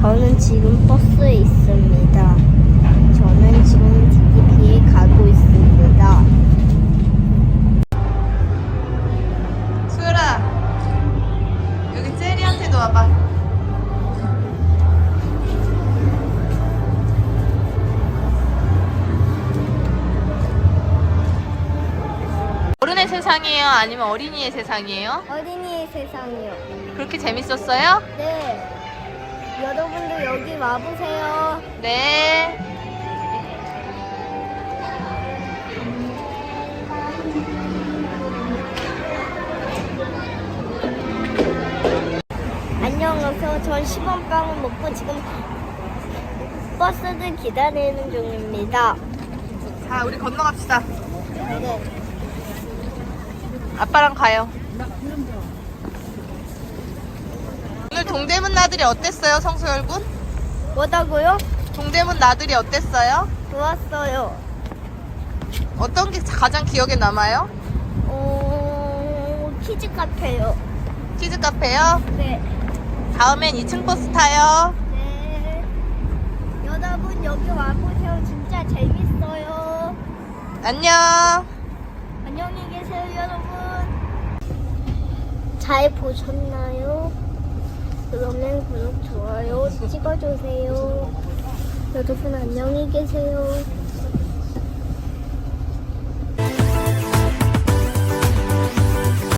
저는 지금 버스에 있습니다. 저는 지금 DTP에 가고 있습니다. 수열아 여기 제리한테도 와봐 어른의 세상이에요? 아니면 어린이의 세상이에요? 어린이의 세상이요. 그렇게 재밌었어요? 네. 여기 와보세요. 네. 안녕하세요. 전 시범빵을 먹고 지금 버스를 기다리는 중입니다. 자, 우리 건너갑시다. 네. 아빠랑 가요. 오늘 동대문 나들이 어땠어요, 성소열 군? 뭐다고요? 동대문 나들이 어땠어요? 좋았어요. 어떤 게 가장 기억에 남아요? 어, 키즈 카페요. 키즈 카페요? 네. 다음엔 2층 버스 타요. 네. 여러분 여기 와보세요. 진짜 재밌어요. 안녕. 안녕히 계세요, 여러분. 잘 보셨나요? 그러면 찍어주세요. 여러분 안녕히 계세요.